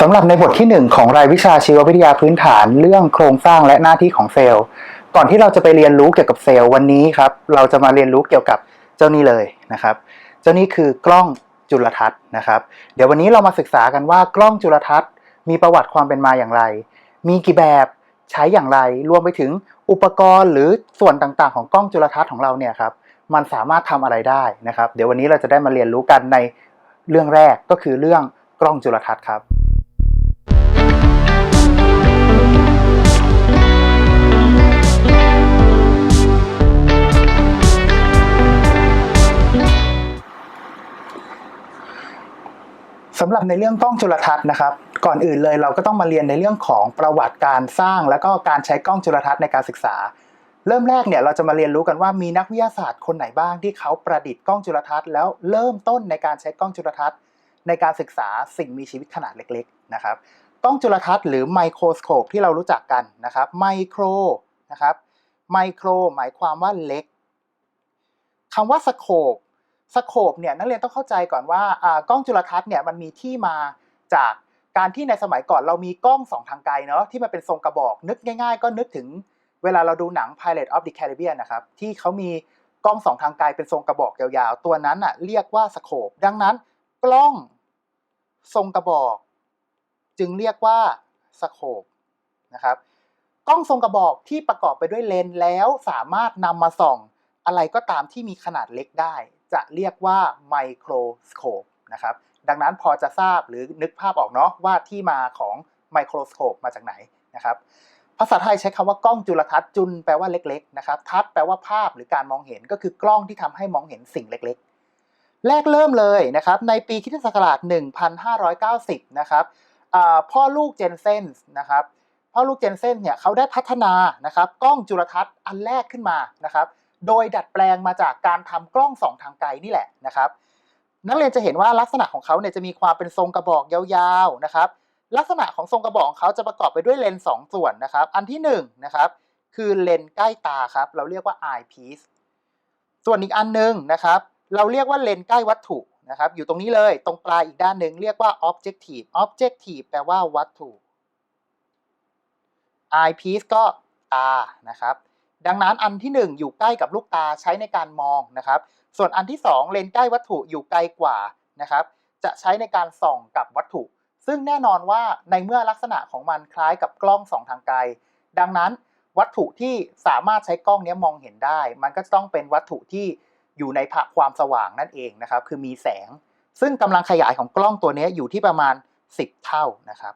สำหรับในบทที่ 1 ของรายวิชาชีววิทยาพื้นฐานเรื่องโครงสร้างและหน้าที่ของเซลล์ ก่อนที่เราจะไปเรียนรู้เกี่ยวกับเซลล์วันนี้ครับ เราจะมาเรียนรู้เกี่ยวกับเจ้านี้เลยนะครับ เจ้านี้คือกล้องจุลทรรศน์นะครับ เดี๋ยววันนี้เรามาศึกษากันว่ากล้องจุลทรรศน์ มีประวัติความเป็นมาอย่างไร มีกี่แบบใช้อย่างไร รวมไปถึงอุปกรณ์หรือส่วนต่างๆ ของกล้องจุลทรรศน์ของเราเนี่ยครับ มันสามารถทำอะไรได้นะครับ เดี๋ยววันนี้เราจะได้มาเรียนรู้กันในเรื่องแรกก็คือเรื่องกล้องจุลทรรศน์ครับำหรับในเรื่องกล้องจุลทรรศน์นะครับ ก่อนอื่นเลยเราก็ต้องมาเรียนในเรื่องของประวัติการสร้าง แล้วก็การใช้กล้องจุลทรรศน์ในการศึกษา เริ่มแรกเนี่ยเราจะมาเรียนรู้กันว่ามีนักวิทยาศาสตร์คนไหนบ้างที่เขาประดิษฐ์กล้องจุลทรรศน์แล้วเริ่มต้นในการใช้กล้องจุลทรรศน์ในการศึกษาสิ่งมีชีวิตขนาดเล็กๆนะครับกล้องจุลทรรศน์หรือไมโครสโคปที่เรารู้จักกันนะครับไมโครนะครับไมโครหมายความว่าเล็กคำว่าสโคป สโคปเนี่ยนักเรียนต้องเข้าใจก่อนว่ากล้องจุลทรรศน์เนี่ยมันมีที่มาจากการที่ในสมัยก่อนเรามีกล้องสองทางไกลเนาะที่มันเป็นทรงกระบอกนึกง่าย ๆ ก็นึกถึงเวลาเราดูหนัง Pirate of the Caribbean นะครับที่เขามีกล้องสองทางไกลเป็นทรงกระบอกยาวๆ ตัวนั้นอะเรียกว่าสโคปดังนั้นกล้องทรงกระบอก จึงเรียกว่าสโคปนะครับกล้องทรงกระบอกที่ประกอบไปด้วยเลนส์แล้วสามารถนำมาส่องอะไรก็ตามที่มีขนาดเล็กได้ จะเรียกว่าไมโครสโคปนะครับดังนั้นพอจะทราบหรือนึกภาพออกเนาะว่าที่มาของไมโครสโคปมาจากไหนนะครับภาษาไทยใช้คำว่ากล้องจุลทรรศน์จุลแปลว่าเล็กๆนะครับทัศน์แปลว่าภาพหรือการมองเห็นก็คือกล้องที่ทำให้มองเห็นสิ่งเล็กๆ แรกเริ่มเลยนะครับในปีคริสตศักราช 1590 นะครับพ่อลูกเจนเซนส์นะครับพ่อลูกเจนเซนส์เนี่ยเขาได้พัฒนานะครับกล้องจุลทรรศน์อันแรกขึ้นมานะครับ โดยดัดแปลงมาจากการทำกล้องสองทางไกลนี่แหละนะครับ นักเรียนจะเห็นว่าลักษณะของเขาเนี่ยจะมีความเป็นทรงกระบอกยาวๆนะครับ ลักษณะของทรงกระบอกของเขาจะประกอบไปด้วยเลนส์สองส่วนนะครับ อันที่หนึ่งนะครับคือเลนส์ใกล้ตาครับ เราเรียกว่า eye piece ส่วนอีกอันหนึงนะครับ เราเรียกว่าเลนส์ใกล้วัตถุนะครับ อยู่ตรงนี้เลยตรงปลายอีกด้านหนึ่งเรียกว่า objective objective แปลว่าวัตถุ eye piece ก็ตานะครับ ดังนั้นอันที่หนึ่งอยู่ใกล้กับลูกตาใช้ในการมองนะครับ ส่วนอันที่สองเลนใกล้วัตถุอยู่ไกลกว่านะครับ จะใช้ในการส่องกับวัตถุ ซึ่งแน่นอนว่าในเมื่อลักษณะของมันคล้ายกับกล้องส่องทางไกล ดังนั้นวัตถุที่สามารถใช้กล้องนี้มองเห็นได้ มันก็ต้องเป็นวัตถุที่อยู่ในภาความสว่างนั่นเองนะครับ คือมีแสง ซึ่งกำลังขยายของกล้องตัวนี้อยู่ที่ประมาณ 10 เท่านะครับ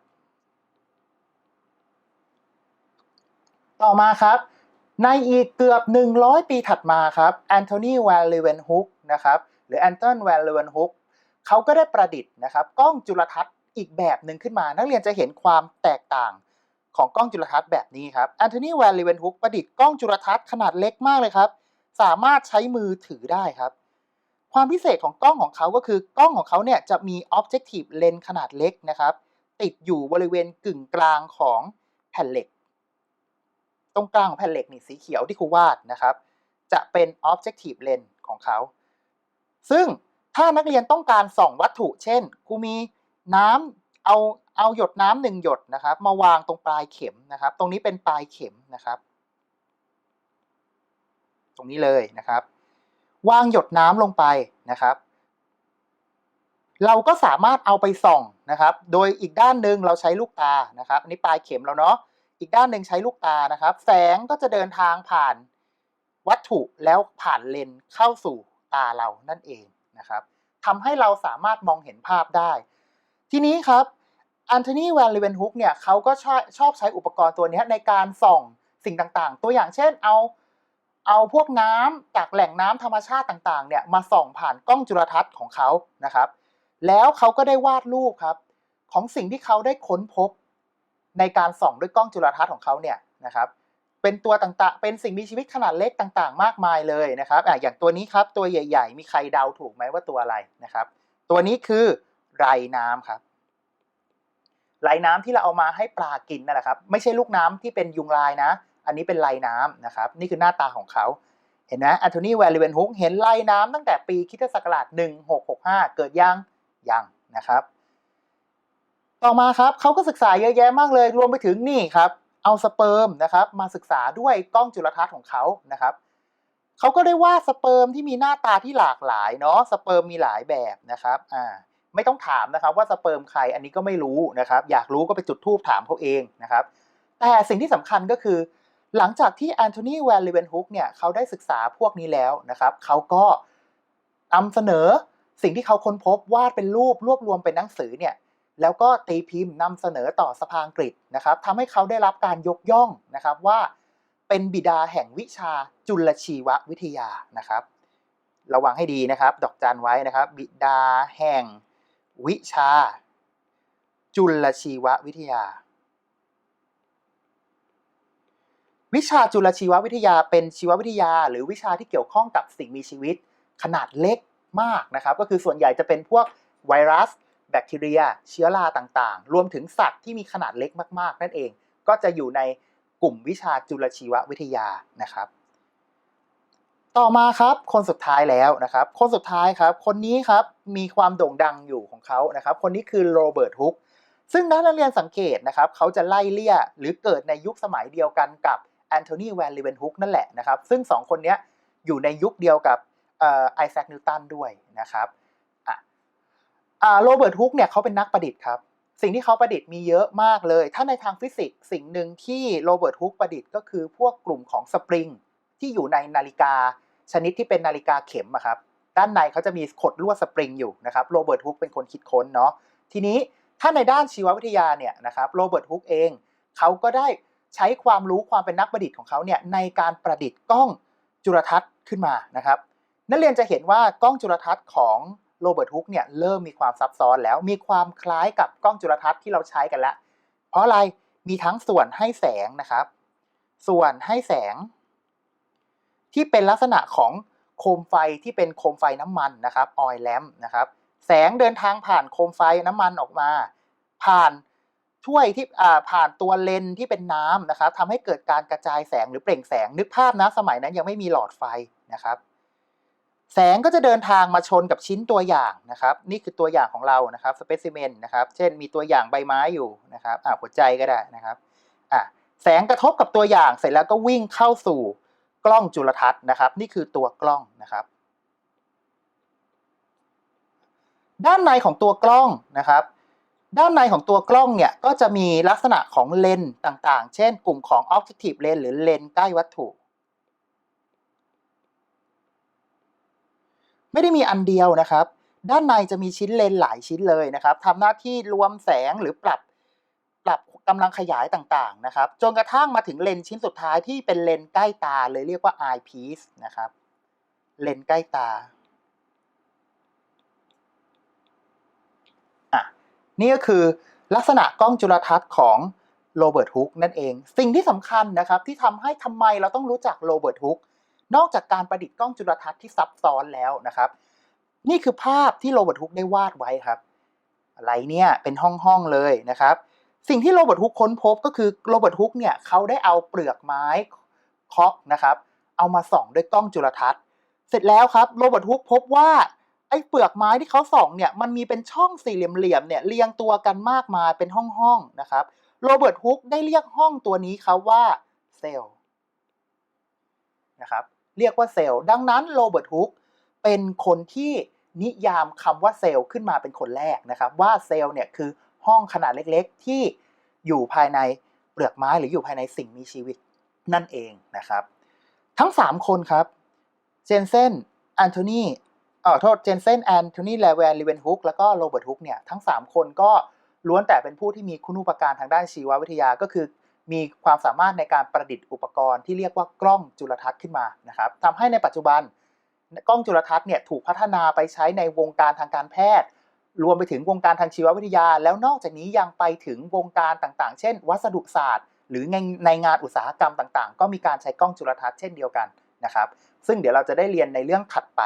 ต่อมาครับ ในอีกเกือบ 100 ปีถัดมาครับแอนโทนีแวลเลเวนฮุกนะครับหรือแอนตันแวลเลเวนฮุกเขาก็ได้ประดิษฐ์นะครับกล้องจุลทรรศน์อีกแบบหนึ่งขึ้นมา นักเรียนจะเห็นความแตกต่างของกล้องจุลทรรศน์แบบนี้ครับแอนโทนีแวลเลเวนฮุกประดิษฐ์กล้องจุลทรรศน์ขนาดเล็กมากเลยครับ สามารถใช้มือถือได้ครับ ความพิเศษของกล้องของเขาก็คือกล้องของเขาเนี่ยจะมี objective lens ขนาดเล็กนะครับ ติดอยู่บริเวณกึ่งกลางของแผ่นเหล็ก ตรงกลางของแผ่นเหล็กนี่สีเขียวที่ครูวาดนะครับ จะเป็น objective lens ของเขา ซึ่งถ้านักเรียนต้องการส่องวัตถุ เช่นครูมีน้ำเอาเอาหยดน้ำหนึ่งหยดนะครับ มาวางตรงปลายเข็มนะครับ ตรงนี้เป็นปลายเข็มนะครับ ตรงนี้เลยนะครับ วางหยดน้ำลงไปนะครับ เราก็สามารถเอาไปส่องนะครับ โดยอีกด้านหนึ่งเราใช้ลูกตานะครับอันนี้ปลายเข็มแล้วเนาะ อีกด้านหนึ่งใช้ลูกตานะครับ แสงก็จะเดินทางผ่านวัตถุแล้วผ่านเลนส์เข้าสู่ตาเรานั่นเองนะครับทำให้เราสามารถมองเห็นภาพได้ ทีนี้ครับอันโทนีแวนเลเวนฮุกเนี่ยเขาก็ชอบชอบใช้อุปกรณ์ตัวนี้ในการส่องสิ่งต่างๆ ตัวอย่างเช่นเอาเอาพวกน้ำจากแหล่งน้ำธรรมชาติต่างๆเนี่ยมาส่องผ่านกล้องจุลทรรศน์ของเขานะครับ แล้วเขาก็ได้วาดรูปครับ ของสิ่งที่เขาได้ค้นพบ ในการส่องด้วยกล้องจุลทรรศน์ของเขาเนี่ยนะครับเป็นตัวต่างๆ เป็นสิ่งมีชีวิตขนาดเล็กต่างๆ มากมายเลยนะครับอะอย่างตัวนี้ครับตัวใหญ่ ๆ มีใครเดาถูกไหมว่าตัวอะไรนะครับ ตัวนี้คือไรน้ำครับไรน้ำที่เราเอามาให้ปลากินนั่นแหละครับ ไม่ใช่ลูกน้ำที่เป็นยุงลายนะ อันนี้เป็นไรน้ำนะครับ นี่คือหน้าตาของเขา เห็นไหมแอนโทนีแวลเลเวนฮุกเห็นไรน้ำตั้งแต่ปีคิศักราช1665 เกิดยังยังนะครับ ต่อมาครับเขาก็ศึกษาเยอะแยะมากเลย รวมไปถึงนี่ครับเอาสเปิร์มนะครับมาศึกษาด้วยกล้องจุลทรรศน์ของเขานะครับเขาก็ได้ว่าสเปิร์มที่มีหน้าตาที่หลากหลายเนาะสเปิร์มมีหลายแบบนะครับอ่าไม่ต้องถามนะครับว่าสเปิร์มใครอันนี้ก็ไม่รู้นะครับอยากรู้ก็ไปจุดทูบถามเขาเองนะครับแต่สิ่งที่สำคัญก็คือ หลังจากที่แอนโทนีแวนลิเวนฮุกเนี่ยเขาได้ศึกษาพวกนี้แล้วนะครับเขาก็นำเสนอสิ่งที่เขาค้นพบวาดเป็นรูปรวบรวมเป็นหนังสือเนี่ย แล้วก็ตีพิมพ์นำเสนอต่อสภาอังกฤษนะครับทำให้เขาได้รับการยกย่องนะครับว่าเป็นบิดาแห่งวิชาจุลชีววิทยานะครับ ระวังให้ดีนะครับ ดอกจันไว้นะครับ บิดาแห่งวิชา จุลชีววิทยา วิชาจุลชีววิทยาเป็นชีววิทยา หรือวิชาที่เกี่ยวข้องกับสิ่งมีชีวิตขนาดเล็กมากนะครับ ก็คือส่วนใหญ่จะเป็นพวกไวรัส แบคทีเรีย เชื้อราต่างๆ รวมถึงสัตว์ที่มีขนาดเล็กมากๆ นั่นเอง ก็จะอยู่ในกลุ่มวิชาจุลชีววิทยานะครับ ต่อมาครับคนสุดท้ายแล้วนะครับ คนสุดท้ายครับคนนี้ครับมีความโด่งดังอยู่ของเขานะครับ คนนี้คือโรเบิร์ตฮุกซึ่งนักเรียนสังเกตนะครับเขาจะไล่เลี่ยหรือเกิดในยุคสมัยเดียวกันกับแอนโทนีแวนลิเวนฮุกนั่นแหละนะครับ ซึ่งสองคนนี้อยู่ในยุคเดียวกับไอแซคนิวตันด้วยนะครับ โรเบิร์ตฮุกเนี่ยเขาเป็นนักประดิษฐ์ครับ สิ่งที่เขาประดิษฐ์มีเยอะมากเลย ถ้าในทางฟิสิกส์สิ่งหนึ่งที่โรเบิร์ตฮุกประดิษฐ์ก็คือพวกกลุ่มของสปริงที่อยู่ในนาฬิกา ชนิดที่เป็นนาฬิกาเข็มอะครับ ด้านในเขาจะมีขดลวดสปริงอยู่นะครับ โรเบิร์ตฮุกเป็นคนคิดค้นเนาะ ทีนี้ถ้าในด้านชีววิทยาเนี่ยนะครับ โรเบิร์ตฮุกเองเขาก็ได้ใช้ความรู้ความเป็นนักประดิษฐ์ของเขาเนี่ยในการประดิษฐ์กล้องจุลทรรศน์ขึ้นมานะครับ นักเรียนจะเห็นว่ากล้องจุลทรรศน์ของ โรเบิร์ตฮุกเนี่ยเริ่มมีความซับซ้อนแล้วมีความคล้ายกับกล้องจุลทรรศน์ที่เราใช้กันแล้ว เพราะอะไรมีทั้งส่วนให้แสงนะครับ ส่วนให้แสง ที่เป็นลักษณะของโคมไฟที่เป็นโคมไฟน้ำมันนะครับออยแลมนะครับ แสงเดินทางผ่านโคมไฟน้ำมันออกมา ผ่านช่วยที่ผ่านตัวเลนที่เป็นน้ำนะครับทำให้เกิดการกระจายแสงหรือเปล่งแสงนึกภาพนะสมัยนั้นยังไม่มีหลอดไฟนะครับ แสงก็จะเดินทางมาชนกับชิ้นตัวอย่างนะครับ นี่คือตัวอย่างของเรานะครับสเปซิเมนนะครับ เช่นมีตัวอย่างใบไม้อยู่นะครับอ่าหัวใจก็ได้นะครับอ่าแสงกระทบกับตัวอย่างเสร็จแล้วก็วิ่งเข้าสู่กล้องจุลทรรศน์นะครับ นี่คือตัวกล้องนะครับ ด้านในของตัวกล้องนะครับ ด้านในของตัวกล้องเนี่ยก็จะมีลักษณะของเลนส์ต่างๆ เช่น กลุ่มของ objective lens หรือเลนส์ใกล้วัตถุ ไม่ได้มีอันเดียวนะครับ ด้านในจะมีชิ้นเลนหลายชิ้นเลยนะครับทำหน้าที่รวมแสงหรือปรับปรับกำลังขยายต่างๆนะครับ จนกระทั่งมาถึงเลนชิ้นสุดท้ายที่เป็นเลนใกล้ตาเลยเรียกว่า eye piece นะครับ เลนใกล้ตาอะนี่ก็คือลักษณะกล้องจุลทรรศน์ของโรเบิร์ตฮุกนั่นเอง สิ่งที่สำคัญนะครับที่ทำให้ทำไมเราต้องรู้จักโรเบิร์ตฮุก นอกจากการประดิษฐ์กล้องจุลทรรศน์ที่ซับซ้อนแล้วนะครับ นี่คือภาพที่โรเบิร์ตฮุกได้วาดไว้ครับ อะไรเนี่ยเป็นห้องห้องเลยนะครับ สิ่งที่โรเบิร์ตฮุกค้นพบก็คือโรเบิร์ตฮุกเนี่ยเขาได้เอาเปลือกไม้เคาะนะครับ เอามาส่องด้วยกล้องจุลทรรศน์ เสร็จแล้วครับโรเบิร์ตฮุกพบว่าไอ้เปลือกไม้ที่เขาส่องเนี่ยมันมีเป็นช่องสี่เหลี่ยมๆเนี่ยเรียงตัวกันมากมายเป็นห้องๆนะครับโรเบิร์ตฮุกได้เรียกห้องตัวนี้ครับว่าเซลล์ เรียกว่าเซลล์ดังนั้นโรเบิร์ตฮุกเป็นคนที่นิยามคำว่าเซลล์ขึ้นมาเป็นคนแรกนะครับว่าเซลล์เนี่ยคือห้องขนาดเล็กๆ ที่อยู่ภายในเปลือกไม้หรืออยู่ภายในสิ่งมีชีวิตนั่นเองนะครับ ทั้ง 3 คนครับเจนเซนแอนโทนีเอ่อโทษเจนเซนแอนโทนีแลเวนลิเวนฮุกแล้วก็โรเบิร์ตฮุกเนี่ยทั้ง 3 คนก็ล้วนแต่เป็นผู้ที่มีคุณูปการทางด้านชีววิทยาก็คือ มีความสามารถในการประดิษฐ์อุปกรณ์ที่เรียกว่ากล้องจุลทรรศน์ขึ้นมานะครับทำให้ในปัจจุบันกล้องจุลทรรศน์เนี่ยถูกพัฒนาไปใช้ในวงการทางการแพทย์ รวมไปถึงวงการทางชีววิทยา แล้วนอกจากนี้ยังไปถึงวงการต่างๆ เช่น วัสดุศาสตร์ หรือในงานอุตสาหกรรมต่างๆ ก็มีการใช้กล้องจุลทรรศน์เช่นเดียวกันนะครับ ซึ่งเดี๋ยวเราจะได้เรียนในเรื่องถัดไป